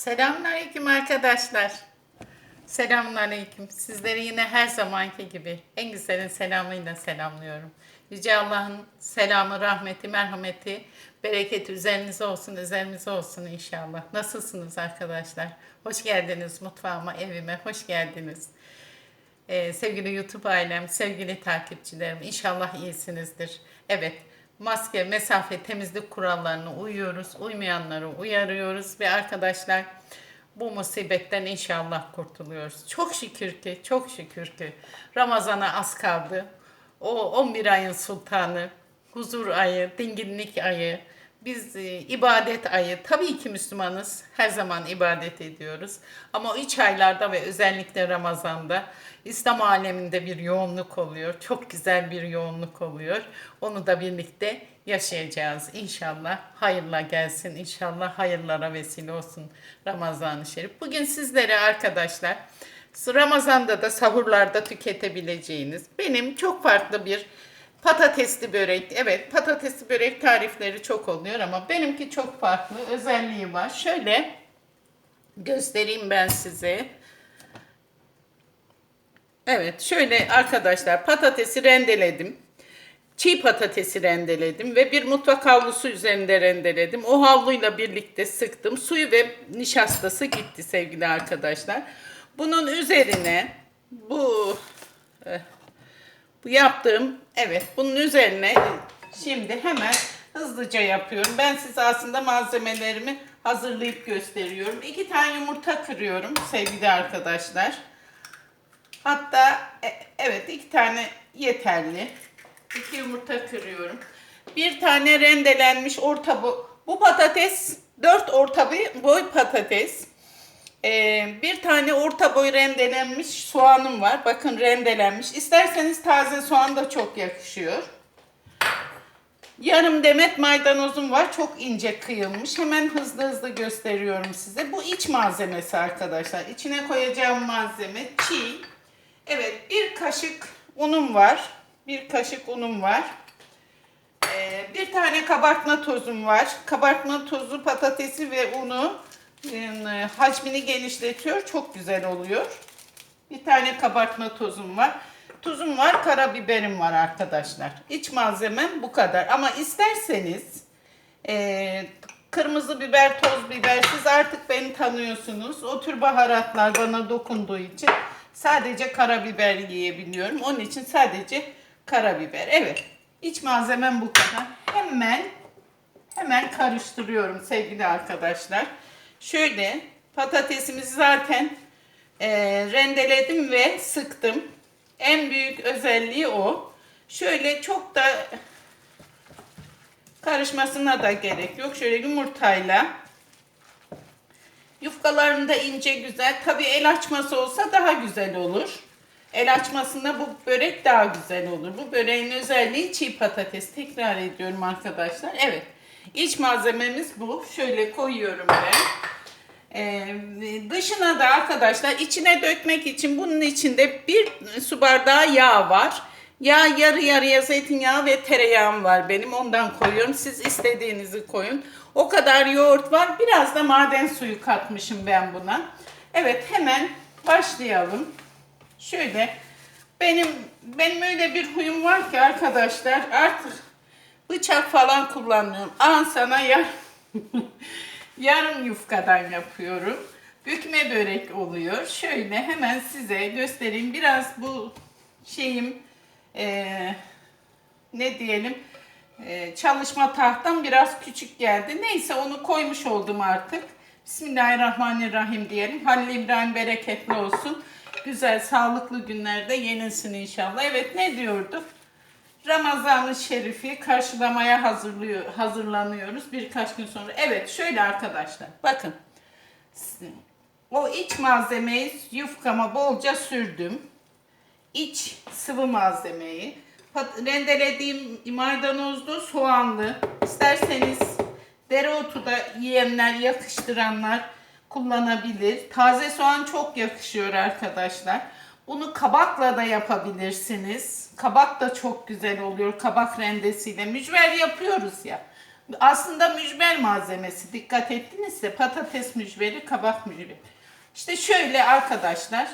Selamünaleyküm arkadaşlar. Selamünaleyküm. Sizleri yine her zamanki gibi en güzelin selamıyla selamlıyorum. Yüce Allah'ın selamı, rahmeti, merhameti, bereketi üzerinize olsun, üzerimize olsun inşallah. Nasılsınız arkadaşlar? Hoş geldiniz mutfağıma, evime, hoş geldiniz. Ee, sevgili YouTube ailem, sevgili takipçilerim inşallah iyisinizdir. Evet, maske, mesafe, temizlik kurallarına uyuyoruz. Uymayanları uyarıyoruz ve arkadaşlar bu musibetten inşallah kurtuluyoruz. Çok şükür ki, çok şükür ki Ramazan'a az kaldı. O 11 ayın sultanı, huzur ayı, dinginlik ayı, biz e, ibadet ayı, tabii ki Müslümanız, her zaman ibadet ediyoruz. Ama üç aylarda ve özellikle Ramazan'da İslam aleminde bir yoğunluk oluyor. Çok güzel bir yoğunluk oluyor. Onu da birlikte yaşayacağız inşallah. Hayırla gelsin, inşallah hayırlara vesile olsun Ramazan-ı Şerif. Bugün sizlere arkadaşlar, Ramazan'da da sahurlarda tüketebileceğiniz benim çok farklı bir Patatesli börek. Evet patatesli börek tarifleri çok oluyor ama benimki çok farklı özelliği var. Şöyle göstereyim ben size. Evet şöyle arkadaşlar patatesi rendeledim. Çiğ patatesi rendeledim ve bir mutfak havlusu üzerinde rendeledim. O havluyla birlikte sıktım. Suyu ve nişastası gitti sevgili arkadaşlar. Bunun üzerine bu eh, bu yaptığım evet bunun üzerine şimdi hemen hızlıca yapıyorum. Ben size aslında malzemelerimi hazırlayıp gösteriyorum. İki tane yumurta kırıyorum sevgili arkadaşlar. Hatta e, evet iki tane yeterli. İki yumurta kırıyorum. Bir tane rendelenmiş orta boy. Bu patates dört orta boy, boy patates. Ee, bir tane orta boy rendelenmiş soğanım var. Bakın rendelenmiş. İsterseniz taze soğan da çok yakışıyor. Yarım demet maydanozum var. Çok ince kıyılmış. Hemen hızlı hızlı gösteriyorum size. Bu iç malzemesi arkadaşlar. İçine koyacağım malzeme çiğ. Evet bir kaşık unum var. Bir kaşık unum var. Ee, bir tane kabartma tozum var. Kabartma tozu patatesi ve unu hacmini genişletiyor. Çok güzel oluyor. Bir tane kabartma tozum var. Tuzum var, karabiberim var arkadaşlar. İç malzemem bu kadar. Ama isterseniz e, kırmızı biber, toz biber siz artık beni tanıyorsunuz. O tür baharatlar bana dokunduğu için sadece karabiber yiyebiliyorum. Onun için sadece karabiber. Evet. İç malzemem bu kadar. Hemen hemen karıştırıyorum sevgili arkadaşlar. Şöyle patatesimizi zaten e, rendeledim ve sıktım. En büyük özelliği o. Şöyle çok da karışmasına da gerek yok. Şöyle yumurtayla yufkalarını da ince güzel. Tabi el açması olsa daha güzel olur. El açmasında bu börek daha güzel olur. Bu böreğin özelliği çiğ patates. Tekrar ediyorum arkadaşlar. Evet. İç malzememiz bu. Şöyle koyuyorum ben. Ee, dışına da arkadaşlar içine dökmek için bunun içinde bir su bardağı yağ var. Yağ yarı yarıya zeytinyağı ve tereyağım var benim. Ondan koyuyorum. Siz istediğinizi koyun. O kadar yoğurt var. Biraz da maden suyu katmışım ben buna. Evet hemen başlayalım. Şöyle benim benim öyle bir huyum var ki arkadaşlar artık bıçak falan kullanmıyorum. An sana ya yarım yufkadan yapıyorum. Bükme börek oluyor. Şöyle hemen size göstereyim. Biraz bu şeyim eee, ne diyelim eee, çalışma tahtam biraz küçük geldi. Neyse onu koymuş oldum artık. Bismillahirrahmanirrahim diyelim. Halil İbrahim bereketli olsun. Güzel, sağlıklı günlerde yenilsin inşallah. Evet ne diyorduk? Ramazan-ı Şerif'i karşılamaya hazırlıyor, hazırlanıyoruz birkaç gün sonra. Evet şöyle arkadaşlar bakın. O iç malzemeyi yufkama bolca sürdüm. İç sıvı malzemeyi. Rendelediğim maydanozlu, soğanlı. İsterseniz dereotu da yiyenler, yakıştıranlar kullanabilir. Taze soğan çok yakışıyor arkadaşlar. Bunu kabakla da yapabilirsiniz. Kabak da çok güzel oluyor kabak rendesiyle. Mücver yapıyoruz ya. Aslında mücver malzemesi. Dikkat ettinizse patates mücveri, kabak mücveri. İşte şöyle arkadaşlar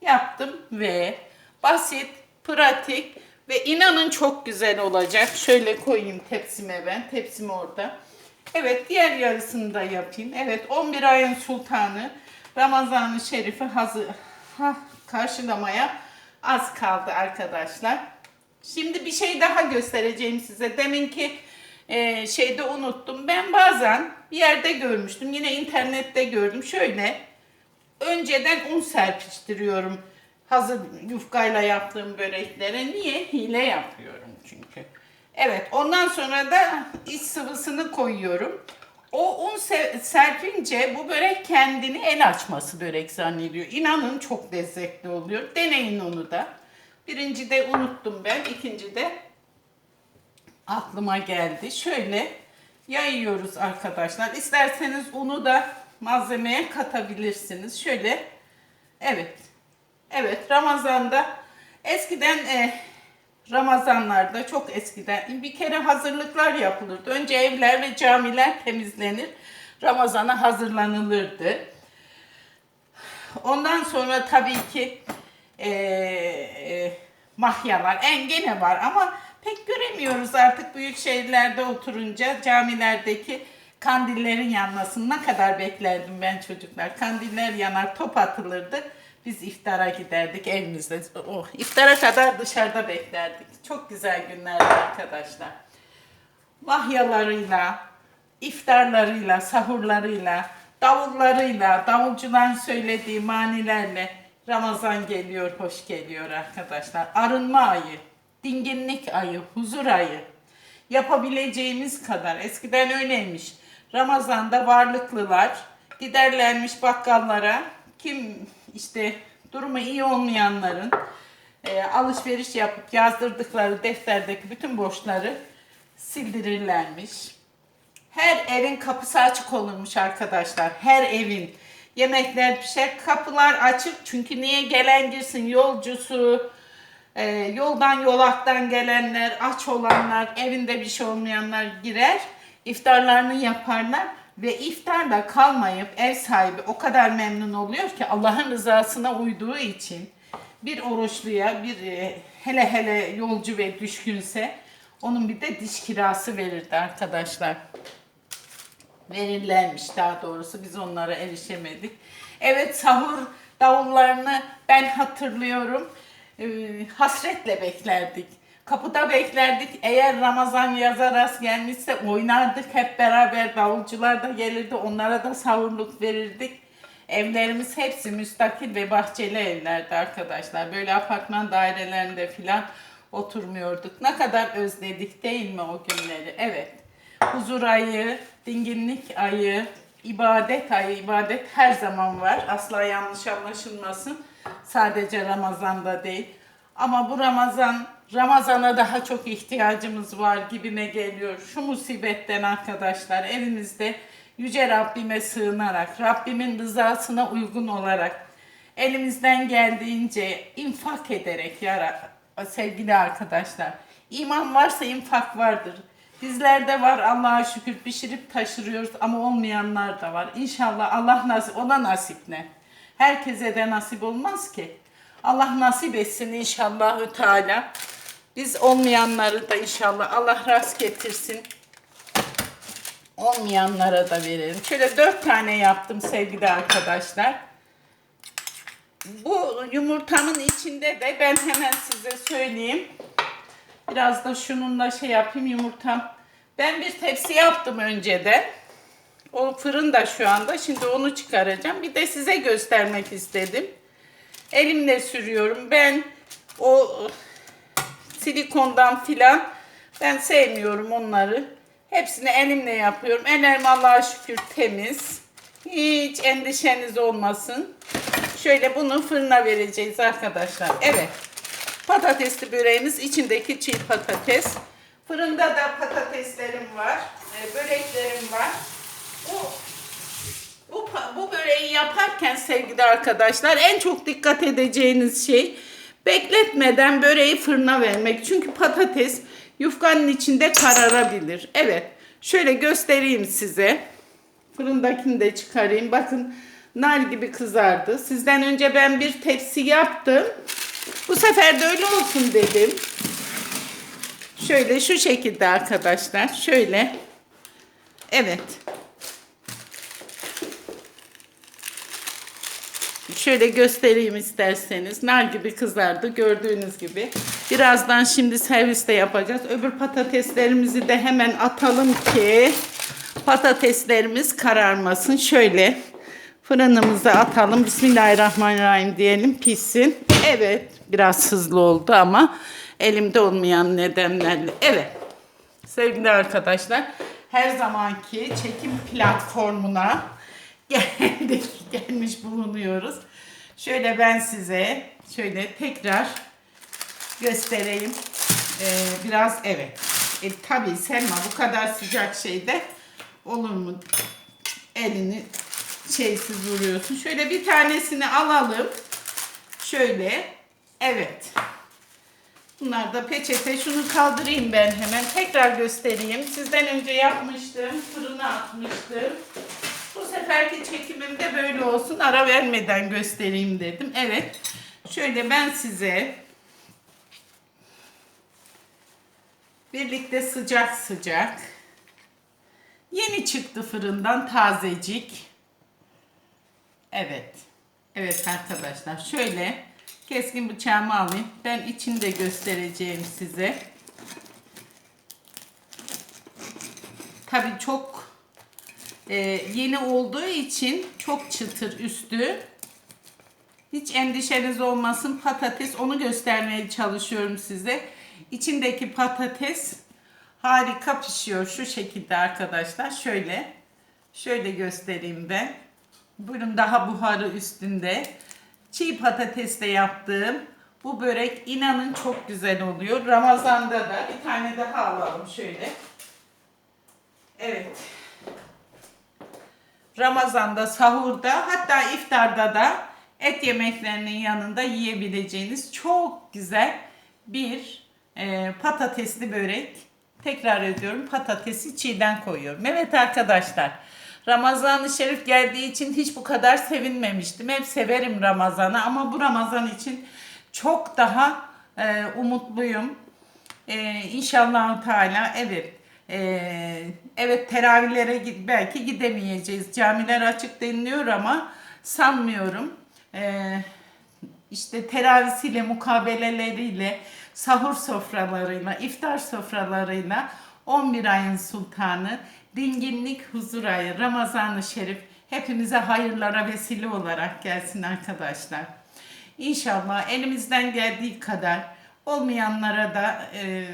yaptım ve basit, pratik ve inanın çok güzel olacak. Şöyle koyayım tepsime ben. Tepsim orada. Evet diğer yarısını da yapayım. Evet 11 ayın sultanı Ramazan-ı Şerif'i hazır ha, karşılamaya az kaldı arkadaşlar. Şimdi bir şey daha göstereceğim size. Deminki e, şeyde unuttum. Ben bazen bir yerde görmüştüm. Yine internette gördüm. Şöyle önceden un serpiştiriyorum. Hazır yufkayla yaptığım böreklere. Niye? Hile yapıyorum çünkü. Evet ondan sonra da iç sıvısını koyuyorum. O un se- serpince bu börek kendini el açması börek zannediyor. İnanın çok lezzetli oluyor. Deneyin onu da. Birinci de unuttum ben. ikinci de aklıma geldi. Şöyle yayıyoruz arkadaşlar. İsterseniz unu da malzemeye katabilirsiniz. Şöyle evet. Evet Ramazan'da eskiden e, Ramazanlarda çok eskiden bir kere hazırlıklar yapılırdı. Önce evler ve camiler temizlenir. Ramazana hazırlanılırdı. Ondan sonra tabii ki e, e, mahyalar, engene var ama pek göremiyoruz artık büyük şehirlerde oturunca camilerdeki kandillerin yanmasını ne kadar beklerdim ben çocuklar. Kandiller yanar, top atılırdı. Biz iftara giderdik evimizde. Oh, iftara kadar dışarıda beklerdik. Çok güzel günlerdi arkadaşlar. Mahyalarıyla, iftarlarıyla, sahurlarıyla, davullarıyla, davulcuların söylediği manilerle Ramazan geliyor, hoş geliyor arkadaşlar. Arınma ayı, dinginlik ayı, huzur ayı. Yapabileceğimiz kadar. Eskiden öyleymiş. Ramazan'da varlıklılar giderlermiş bakkallara. Kim işte durumu iyi olmayanların e, alışveriş yapıp yazdırdıkları defterdeki bütün borçları sildirirlermiş. Her evin kapısı açık olurmuş arkadaşlar. Her evin. Yemekler pişer, kapılar açık. Çünkü niye gelen girsin yolcusu, e, yoldan yolaktan gelenler, aç olanlar, evinde bir şey olmayanlar girer. iftarlarını yaparlar ve iftarla kalmayıp ev sahibi o kadar memnun oluyor ki Allah'ın rızasına uyduğu için bir oruçluya bir e, hele hele yolcu ve düşkünse onun bir de diş kirası verirdi arkadaşlar verirlermiş daha doğrusu biz onlara erişemedik. Evet sahur davullarını ben hatırlıyorum. Ee, hasretle beklerdik. Kapıda beklerdik. Eğer Ramazan yaza rast gelmişse oynardık hep beraber. Davulcular da gelirdi. Onlara da sahurluk verirdik. Evlerimiz hepsi müstakil ve bahçeli evlerdi arkadaşlar. Böyle apartman dairelerinde filan oturmuyorduk. Ne kadar özledik değil mi o günleri? Evet huzur ayı, dinginlik ayı, ibadet ayı, ibadet her zaman var. Asla yanlış anlaşılmasın. Sadece Ramazan'da değil. Ama bu Ramazan, Ramazan'a daha çok ihtiyacımız var gibime geliyor. Şu musibetten arkadaşlar evinizde Yüce Rabbime sığınarak, Rabbimin rızasına uygun olarak, elimizden geldiğince infak ederek ya sevgili arkadaşlar. İman varsa infak vardır. Bizlerde var Allah'a şükür pişirip taşırıyoruz ama olmayanlar da var. İnşallah Allah nasip, ona nasip ne? Herkese de nasip olmaz ki. Allah nasip etsin inşallah Teala. Biz olmayanları da inşallah Allah rast getirsin. Olmayanlara da verelim. Şöyle dört tane yaptım sevgili arkadaşlar. Bu yumurtanın içinde de ben hemen size söyleyeyim. Biraz da şununla şey yapayım yumurtam. Ben bir tepsi yaptım önceden. O fırında şu anda. Şimdi onu çıkaracağım. Bir de size göstermek istedim. Elimle sürüyorum. Ben o silikondan filan ben sevmiyorum onları. Hepsini elimle yapıyorum. Ellerim Allah'a şükür temiz. Hiç endişeniz olmasın. Şöyle bunu fırına vereceğiz arkadaşlar. Evet. Patatesli böreğimiz içindeki çiğ patates. Fırında da patateslerim var. e, Böreklerim var. Bu bu, bu böreği yaparken sevgili arkadaşlar en çok dikkat edeceğiniz şey bekletmeden böreği fırına vermek. Çünkü patates yufkanın içinde kararabilir. Evet. Şöyle göstereyim size. Fırındakini de çıkarayım. Bakın nar gibi kızardı. Sizden önce ben bir tepsi yaptım. Bu sefer de öyle olsun dedim. Şöyle şu şekilde arkadaşlar. Şöyle. Evet. Şöyle göstereyim isterseniz. Nar gibi kızardı gördüğünüz gibi. Birazdan şimdi serviste yapacağız. Öbür patateslerimizi de hemen atalım ki patateslerimiz kararmasın. Şöyle fırınımıza atalım. Bismillahirrahmanirrahim diyelim pişsin. Evet biraz hızlı oldu ama elimde olmayan nedenlerle. Evet sevgili arkadaşlar her zamanki çekim platformuna geldik, gelmiş bulunuyoruz. Şöyle ben size şöyle tekrar göstereyim. Ee, biraz evet. E, tabii Selma bu kadar sıcak şeyde olur mu? Elini şeysiz vuruyorsun. Şöyle bir tanesini alalım. Şöyle. Evet. Bunlar da peçete. Şunu kaldırayım ben hemen. Tekrar göstereyim. Sizden önce yapmıştım. Fırına atmıştım. Seferki çekimimde böyle olsun. Ara vermeden göstereyim dedim. Evet. Şöyle ben size birlikte sıcak sıcak yeni çıktı fırından tazecik. Evet. Evet arkadaşlar şöyle keskin bıçağımı alayım. Ben içini de göstereceğim size. Tabii çok e, yeni olduğu için çok çıtır üstü. Hiç endişeniz olmasın. Patates onu göstermeye çalışıyorum size. İçindeki patates harika pişiyor şu şekilde arkadaşlar. Şöyle şöyle göstereyim ben. Buyurun daha buharı üstünde. Çiğ patatesle yaptığım bu börek inanın çok güzel oluyor. Ramazan'da da bir tane daha alalım şöyle. Evet. Ramazan'da, sahurda hatta iftarda da et yemeklerinin yanında yiyebileceğiniz çok güzel bir e, patatesli börek. Tekrar ediyorum patatesi çiğden koyuyorum. Evet arkadaşlar Ramazan-ı Şerif geldiği için hiç bu kadar sevinmemiştim. Hep severim Ramazan'ı ama bu Ramazan için çok daha e, umutluyum. E, İnşallah Teala evet ee, evet teravihlere gid- belki gidemeyeceğiz. Camiler açık deniliyor ama sanmıyorum. Ee, işte teravisiyle, mukabeleleriyle, sahur sofralarıyla, iftar sofralarıyla 11 ayın sultanı, dinginlik, huzur ayı, Ramazan-ı Şerif hepimize hayırlara vesile olarak gelsin arkadaşlar. İnşallah elimizden geldiği kadar olmayanlara da e,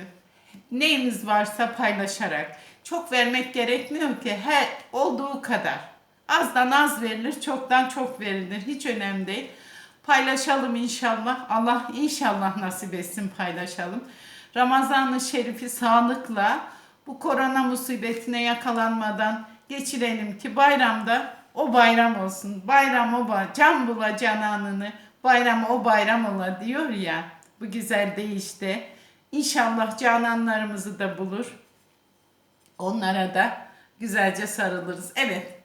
neyimiz varsa paylaşarak. Çok vermek gerekmiyor ki her olduğu kadar. Azdan az verilir, çoktan çok verilir. Hiç önemli değil. Paylaşalım inşallah. Allah inşallah nasip etsin paylaşalım. Ramazan-ı Şerif'i sağlıkla bu korona musibetine yakalanmadan geçirelim ki bayramda o bayram olsun. Bayram o bayram. Can bula cananını. Bayram o bayram ola diyor ya. Bu güzel deyişte. İnşallah cananlarımızı da bulur. Onlara da güzelce sarılırız. Evet.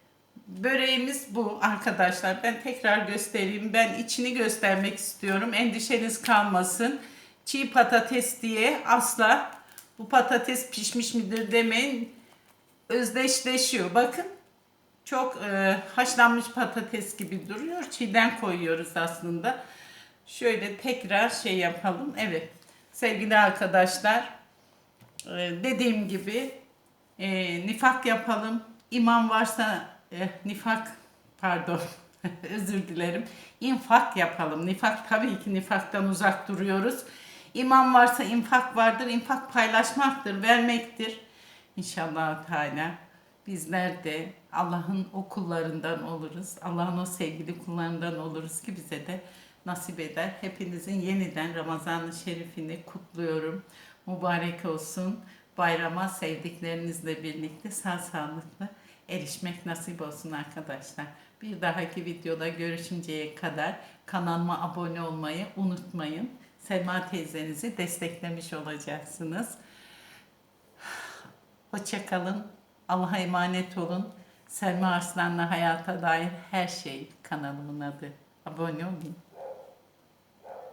Böreğimiz bu arkadaşlar. Ben tekrar göstereyim. Ben içini göstermek istiyorum. Endişeniz kalmasın. Çiğ patates diye asla bu patates pişmiş midir demeyin. Özdeşleşiyor. Bakın. Çok e, haşlanmış patates gibi duruyor. Çiğden koyuyoruz aslında. Şöyle tekrar şey yapalım. Evet. Sevgili arkadaşlar. e, dediğim gibi e, nifak yapalım. İman varsa e, nifak pardon özür dilerim. İnfak yapalım. Nifak tabii ki nifaktan uzak duruyoruz. İman varsa infak vardır. İnfak paylaşmaktır, vermektir. İnşallah Teala bizler de Allah'ın o kullarından oluruz. Allah'ın o sevgili kullarından oluruz ki bize de nasip eder. Hepinizin yeniden Ramazan-ı Şerifini kutluyorum. Mübarek olsun. Bayrama sevdiklerinizle birlikte sağ sağlıklı erişmek nasip olsun arkadaşlar. Bir dahaki videoda görüşünceye kadar kanalıma abone olmayı unutmayın. Selma teyzenizi desteklemiş olacaksınız. Hoşçakalın. Allah'a emanet olun. Selma Arslan'la hayata dair her şey kanalımın adı. Abone olun.